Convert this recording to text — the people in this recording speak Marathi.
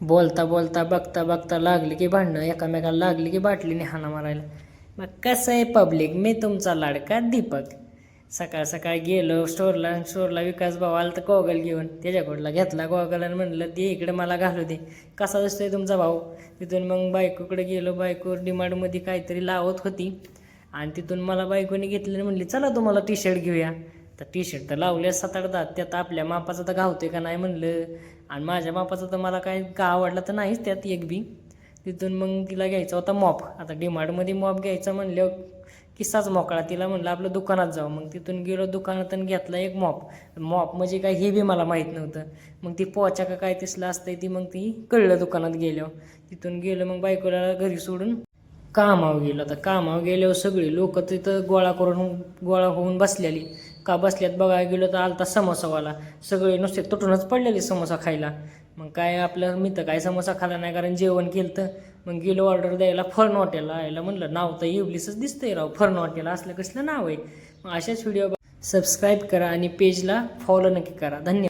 बोलता बोलता बघता बघता लागली की भांडणं एकामेकाला लागली की बाटलीने हाना मारायला. मग कसं आहे पब्लिक मी तुमचा लाडका दीपक. सकाळ सकाळ गेलो स्टोरला स्टोरला विकास भाऊ आला तर गॉगल घेऊन. त्याच्याकडला घेतला गॉगल आणि म्हणलं ते इकडे मला घालू दे. कसा दिसतोय तुमचा भाऊ? तिथून मग बायकोकडे गेलो. बायको डिमांडमध्ये काहीतरी लावत होती. आणि तिथून मला बायकोने घेतलं आणि म्हणली चला तुम्हाला टी शर्ट घेऊया. तर टी शर्ट तर लावले सात आठ त्यात आपल्या मापाचं तर गावते का नाही म्हणलं. आणि माझ्या मापाचं तर मला काय का आवडला तर नाहीच त्यात एक बी. तिथून मग तिला घ्यायचा होता मॉप आता डिमार्टमध्ये मॉप घ्यायचा म्हणल्यावर किस्साच मोकळा. तिला म्हणलं आपलं दुकानात जाऊ. मग तिथून गेलो दुकानात आणि घेतला एक मॉप मॉप म्हणजे काय हे बी मला माहीत नव्हतं. मग ती पोचा का काय तिसलं असतंय ती मग ती कळलं दुकानात गेल्यावर. तिथून गेलो मग बायकोला घरी सोडून कामावर गेलो. आता कामावर गेल्यावर सगळी लोक तिथं गोळा करून गोळा होऊन बसलेली. का बसल्यात बघायला गेलो तर आलता समोसावाला. सगळे नुसते तुटूनच पडलेले समोसा खायला. मग काय आपलं मी तर काय समोसा खाला नाही कारण जेवण केलं तर मग गेलो ऑर्डर द्यायला फर्न हॉटेलला. यायला म्हणलं नाव तर इवलीसच दिसतंय राव. फर्न हॉटेल असलं कसलं नाव आहे? मग अशाच व्हिडिओ सबस्क्राईब करा आणि पेजला फॉलो नक्की करा. धन्यवाद.